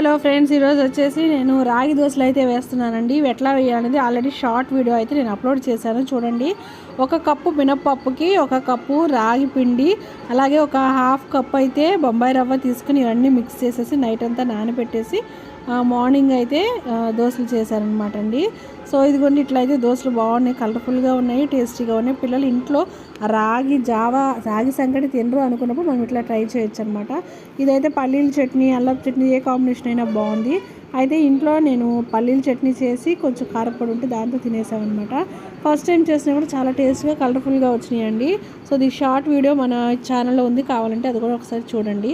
Hello friends ఈరోజు వచ్చేసి నేను రాగి దోశలు అయితే వేస్తున్నానండి. ఇవి ఎట్లా వేయాలనేది ఆల్రెడీ షార్ట్ వీడియో అయితే నేను అప్లోడ్ చేశాను చూడండి. ఒక కప్పు మినప్పప్పుకి ఒక కప్పు రాగి పిండి అలాగే ఒక హాఫ్ కప్ అయితే బొంబాయి రవ్వ తీసుకుని ఇవన్నీ మిక్స్ చేసేసి నైట్ అంతా నానబెట్టేసి మార్నింగ్ అయితే దోశలు చేశారనమాట అండి. సో ఇదిగోండి ఇట్లయితే దోశలు బాగున్నాయి కలర్ఫుల్గా ఉన్నాయి టేస్టీగా ఉన్నాయి. పిల్లలు ఇంట్లో రాగి జావా రాగి సంకటి తినరు అనుకున్నప్పుడు మనం ఇట్లా ట్రై చేయొచ్చు అనమాట ఇదైతే పల్లీల చట్నీ అల్లం చట్నీ ఏ కాంబినేషన్ అయినా బాగుంది. అయితే ఇంట్లో నేను పల్లీల చట్నీ చేసి కొంచెం కారపొడి ఉంటే దాంతో తినేసామన్నమాట. ఫస్ట్ టైం చేసినా కూడా చాలా టేస్ట్గా కలర్ఫుల్గా వచ్చినాయండి. సో ఇది షార్ట్ వీడియో మన ఛానల్లో ఉంది కావాలంటే అది కూడా ఒకసారి చూడండి.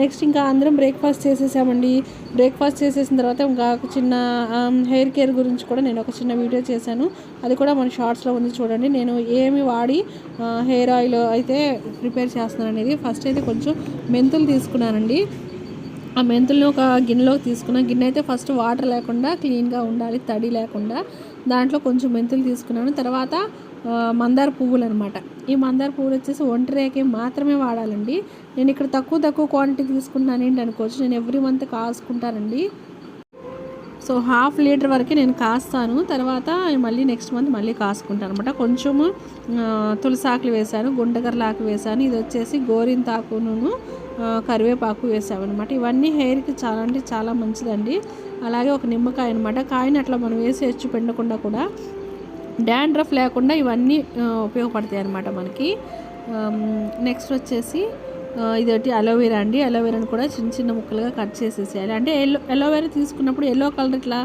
నెక్స్ట్ ఇంకా అందరం బ్రేక్ఫాస్ట్ చేసేసామండి. బ్రేక్ఫాస్ట్ చేసేసిన తర్వాత ఇంకా ఒక చిన్న హెయిర్ కేర్ గురించి కూడా నేను ఒక చిన్న వీడియో చేశాను. అది కూడా మన షార్ట్స్లో ఉంది చూడండి. నేను ఏమి వాడి హెయిర్ ఆయిల్ అయితే ప్రిపేర్ చేస్తున్నాను అనేది ఫస్ట్ అయితే కొంచెం మెంతులు తీసుకున్నానండి. ఆ మెంతుల్ని ఒక గిన్నెలోకి తీసుకున్న. గిన్నె అయితే ఫస్ట్ వాటర్ లేకుండా క్లీన్గా ఉండాలి తడి లేకుండా. దాంట్లో కొంచెం మెంతులు తీసుకున్నాను. తర్వాత మందార పువ్వులు అనమాట ఈ మందార పువ్వులు వచ్చేసి ఒంటి మాత్రమే వాడాలండి. నేను ఇక్కడ తక్కువ తక్కువ క్వాంటిటీ తీసుకున్నాను ఏంటి అనుకోవచ్చు? నేను ఎవ్రీ మంత్ కాసుకుంటానండి. సో హాఫ్ లీటర్ వరకే నేను కాస్తాను. తర్వాత మళ్ళీ నెక్స్ట్ మంత్ మళ్ళీ కాసుకుంటాను అనమాట కొంచెము తులసాకులు వేశాను గుండగర్లాకు వేశాను. ఇది వచ్చేసి గోరింతాకును కరివేపాకు వేసామన్నమాట. ఇవన్నీ హెయిర్కి చాలా అంటే చాలా మంచిదండి. అలాగే ఒక నిమ్మకాయ అనమాట కాయని అట్లా మనం వేసి హెచ్చు పెండకుండా కూడా డాండ్రఫ్ లేకుండా ఇవన్నీ ఉపయోగపడతాయి అనమాట మనకి. నెక్స్ట్ వచ్చేసి ఇదొకటి అలోవెరా అండి. అలోవెరాని కూడా చిన్న చిన్న ముక్కలుగా కట్ చేసేసేయాలి. అంటే ఎల్లో అలోవెరా తీసుకున్నప్పుడు ఎల్లో కలర్ ఇట్లా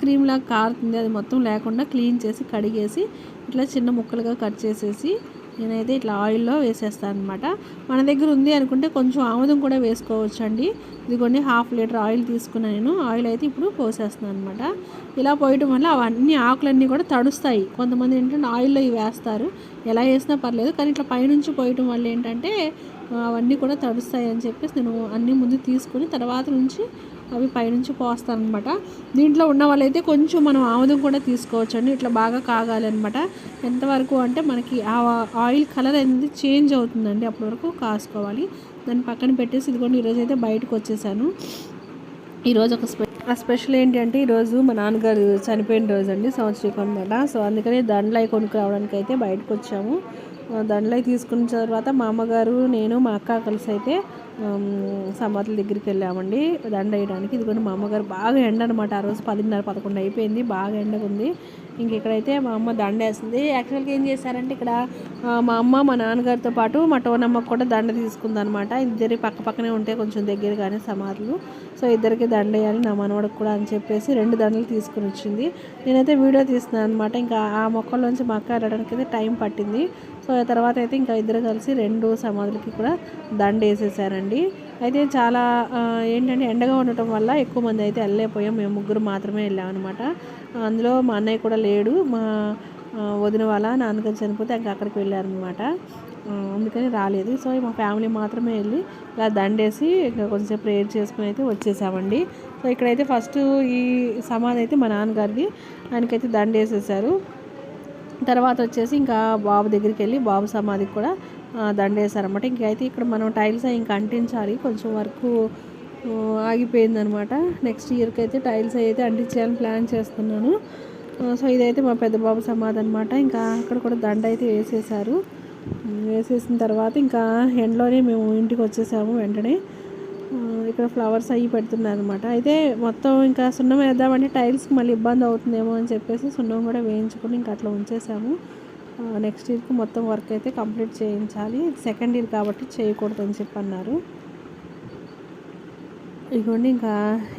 క్రీమ్లా కారుతుంది. అది మొత్తం లేకుండా క్లీన్ చేసి కడిగేసి ఇట్లా చిన్న ముక్కలుగా కట్ చేసేసి నేనైతే ఇట్లా ఆయిల్లో వేసేస్తాను అనమాట మన దగ్గర ఉంది అనుకుంటే కొంచెం ఆముదం కూడా వేసుకోవచ్చు అండి ఇదిగోండి హాఫ్ లీటర్ ఆయిల్ తీసుకున్నాను నేను. ఆయిల్ అయితే ఇప్పుడు పోసేస్తున్నాను అనమాట ఇలా పోయటం వల్ల అవన్నీ ఆకులన్నీ కూడా తడుస్తాయి. కొంతమంది ఏంటంటే ఆయిల్లో ఇవి వేస్తారు. ఎలా వేసినా పర్లేదు కానీ ఇట్లా పైనుంచి పోయటం వల్ల ఏంటంటే అవన్నీ కూడా తడుస్తాయి అని చెప్పేసి నేను అన్నీ ముందు తీసుకుని తర్వాత నుంచి అవి పైనుంచి పోస్తారనమాట. అనమాట దీంట్లో ఉన్న వాళ్ళైతే కొంచెం మనం ఆముదం కూడా తీసుకోవచ్చండి. ఇట్లా బాగా కాగాలి అనమాట ఎంతవరకు అంటే మనకి ఆ ఆయిల్ కలర్ అనేది చేంజ్ అవుతుందండి. అప్పటి వరకు కాసుకోవాలి. దాన్ని పక్కన పెట్టేసి ఇదిగోండి ఈరోజు అయితే బయటకు వచ్చేసాను. ఈరోజు ఒక స్పె ఆ స్పెషల్ ఏంటంటే ఈరోజు మా నాన్నగారు చనిపోయిన రోజు అండి సంవత్సరం అనమాట. సో అందుకని అవి కొనుక్కురావడానికి అయితే బయటకు వచ్చాము. ఆ, దండలై తీసుకున్న తర్వాత మా అమ్మగారు నేను మా అక్క కలిసి అయితే సమాధుల దగ్గరికి వెళ్ళామండి. దండ వేయడానికి ఇదిగోండి మా అమ్మగారు బాగా ఎండ అనమాట ఆ రోజు పదిన్నర పదకొండు అయిపోయింది. బాగా ఎండగా ఉంది ఇంక ఇక్కడైతే మా అమ్మ దండేస్తుంది. యాక్చువల్గా ఏం చేశారంటే ఇక్కడ మా అమ్మ మా నాన్నగారితో పాటు మా టోనమ్మకు కూడా దండ తీసుకుందనమాట ఇద్దరి పక్క పక్కనే ఉంటే కొంచెం దగ్గరగానే సమాధులు. సో ఇద్దరికి దండ వేయాలి నా మనవడికి కూడా అని చెప్పేసి రెండు దండలు తీసుకుని వచ్చింది. నేనైతే వీడియో తీస్తున్నాను అనమాట ఇంకా ఆ మొక్కల్లోంచి మా అక్క వెళ్ళడానికి అయితే టైం పట్టింది. సో ఆ తర్వాత అయితే ఇంకా ఇద్దరు కలిసి రెండు సమాధులకి కూడా దండ వేసేసారండి. అయితే చాలా ఏంటంటే ఎండగా ఉండటం వల్ల ఎక్కువ మంది అయితే వెళ్ళలేకపోయాం. మేము ముగ్గురు మాత్రమే వెళ్ళామన్నమాట. అందులో మా అన్నయ్య కూడా లేడు. మా వదిన వాళ్ళ నాన్నగారు చనిపోతే ఇంకా అక్కడికి వెళ్ళారనమాట అందుకని రాలేదు. సో మా ఫ్యామిలీ మాత్రమే వెళ్ళి ఇలా దండేసి ఇంకా కొంచెం ప్రేయర్ చేసుకుని అయితే వచ్చేసామండి. సో ఇక్కడైతే ఫస్ట్ ఈ సమాధి అయితే మా నాన్నగారిది. ఆయనకైతే దండేసేసారు. తర్వాత వచ్చేసి ఇంకా బాబు దగ్గరికి వెళ్ళి బాబు సమాధికి కూడా దండేసారనమాట ఇంకైతే ఇక్కడ మనం టైల్స్ ఇంకా అంటించాలి. కొంచెం వరకు ఆగిపోయిందనమాట. నెక్స్ట్ ఇయర్కి అయితే టైల్స్ అయితే అంటించాలని ప్లాన్ చేస్తున్నాను సో ఇదైతే మా పెద్ద బాబు సమాధి అనమాట ఇంకా అక్కడ కూడా దండ అయితే వేసేసారు వేసేసిన తర్వాత ఇంకా ఎండలోనే మేము ఇంటికి వచ్చేసాము వెంటనే. ఇక్కడ ఫ్లవర్స్ అవి పెడుతున్నారు అనమాట అయితే మొత్తం ఇంకా సున్నం వేద్దామంటే టైల్స్కి మళ్ళీ ఇబ్బంది అవుతుందేమో అని చెప్పేసి సున్నం కూడా వేయించుకొని ఇంకా అట్లా ఉంచేసాము. నెక్స్ట్ ఇయర్కి మొత్తం వర్క్ అయితే కంప్లీట్ చేయించాలి. సెకండ్ ఇయర్ కాబట్టి చేయకూడదు అని చెప్పి అన్నారు ఇదిగోండి ఇంకా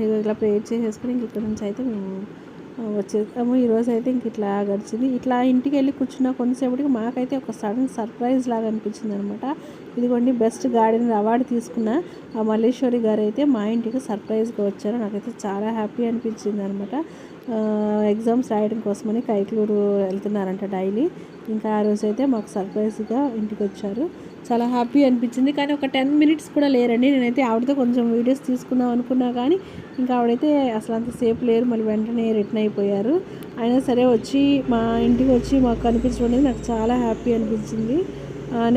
ఇగో ఇట్లా ప్రేయర్ చేసేసుకుని ఇంక ఇక్కడ నుంచి అయితే మేము వచ్చేస్తాము. వచ్చేసాము ఈరోజు అయితే ఇంక ఇట్లా గడిచింది. ఇట్లా ఇంటికి వెళ్ళి కూర్చున్న కొంతసేపటికి మాకైతే ఒక సడన్ సర్ప్రైజ్ లాగా అనిపించింది అనమాట ఇదిగోండి బెస్ట్ గార్డెన్ అవార్డు తీసుకున్న ఆ మల్లేశ్వరి గారు అయితే మా ఇంటికి సర్ప్రైజ్గా వచ్చారు. నాకైతే చాలా హ్యాపీ అనిపించింది అనమాట ఎగ్జామ్స్ రాయడం కోసమని కైకలూరు వెళ్తున్నారంట డైలీ. ఇంకా ఆ రోజు అయితే మాకు సర్ప్రైజ్గా ఇంటికి వచ్చారు. చాలా హ్యాపీ అనిపించింది. కానీ ఒక టెన్ మినిట్స్ కూడా లేరండి. నేనైతే ఆవిడతో కొంచెం వీడియోస్ తీసుకుందాం అనుకున్నా కానీ ఇంకా ఆవిడైతే అసలు అంత సేపు లేరు. మళ్ళీ వెంటనే రిటర్న్ అయిపోయారు. అయినా సరే వచ్చి మా ఇంటికి వచ్చి మాకు కనిపించడం అనేది నాకు చాలా హ్యాపీ అనిపించింది.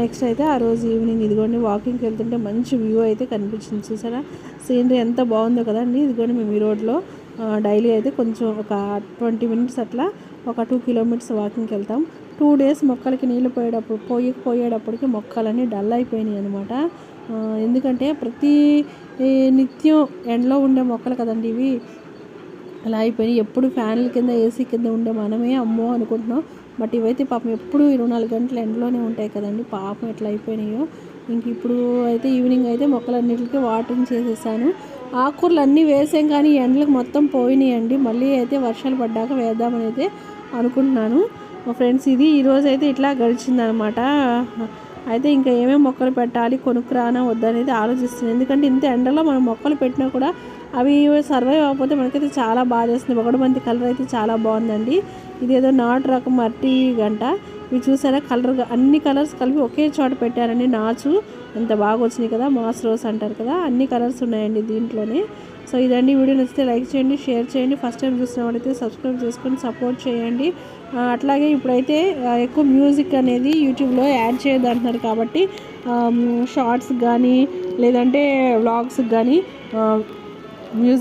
నెక్స్ట్ అయితే ఆ రోజు ఈవినింగ్ ఇదిగోండి వాకింగ్కి వెళ్తుంటే మంచి వ్యూ అయితే కనిపించింది. చూసారా? సీనరీ ఎంత బాగుందో కదండి. ఇదిగోండి మేము ఈ రోడ్లో డైలీ అయితే కొంచెం ఒక ట్వంటీ మినిట్స్ అట్లా ఒక టూ కిలోమీటర్స్ వాకింగ్కి వెళ్తాం. టూ డేస్ మొక్కలకి నీళ్ళు పోయేటప్పుడు పోయి పోయేటప్పటికి మొక్కలన్నీ డల్ అయిపోయినాయి అనమాట ఎందుకంటే ప్రతి నిత్యం ఎండలో ఉండే మొక్కలు కదండి ఇవి. అలా అయిపోయి ఎప్పుడు ఫ్యాన్ల కింద ఏసీ కింద ఉండే మనమే అమ్మో అనుకుంటున్నాం. బట్ ఇవైతే పాపం ఎప్పుడు ఇరవై నాలుగు గంటలు ఎండలోనే ఉంటాయి కదండి. పాపం ఎట్లా అయిపోయినాయో. ఇంక ఇప్పుడు అయితే ఈవినింగ్ అయితే మొక్కలన్నిటికీ వాటరింగ్ చేసేసాను. ఆకుకూరలు అన్నీ వేసాం కానీ ఎండలకు మొత్తం పోయినాయండి. మళ్ళీ అయితే వర్షాలు పడ్డాక వేద్దామని అయితే అనుకుంటున్నాను. ఫ్రెండ్స్ ఇది ఈరోజు అయితే ఇట్లా గడిచిందనమాట అయితే ఇంకా ఏమేమి మొక్కలు పెట్టాలి కొనుక్కురానా వద్దనేది ఆలోచిస్తుంది ఎందుకంటే ఇంత ఎండలో మనం మొక్కలు పెట్టినా కూడా అవి సర్వైవ్ అవ్వకపోతే మనకైతే చాలా బాధ వేస్తుంది ఒకటి మంది కలర్ అయితే చాలా బాగుందండి. ఇదేదో నాటు రకం మట్టి గంట. ఇవి చూసారా? కలర్ అన్ని కలర్స్ కలిపి ఒకే చోట పెట్టారండి. నాచు ఎంత బాగా వచ్చినాయి కదా మాస్ రోస్ అంటారు కదా అన్ని కలర్స్ ఉన్నాయండి దీంట్లోనే. సో ఇదండి. వీడియో నచ్చితే లైక్ చేయండి షేర్ చేయండి. ఫస్ట్ టైం చూసిన వాళ్ళైతే సబ్స్క్రైబ్ చేసుకొని సపోర్ట్ చేయండి. అట్లాగే ఇప్పుడైతే ఎక్కువ మ్యూజిక్ అనేది యూట్యూబ్లో యాడ్ చేయొద్దు అంటున్నారు కాబట్టి షార్ట్స్ కానీ లేదంటే వ్లాగ్స్ కానీ మ్యూజిక్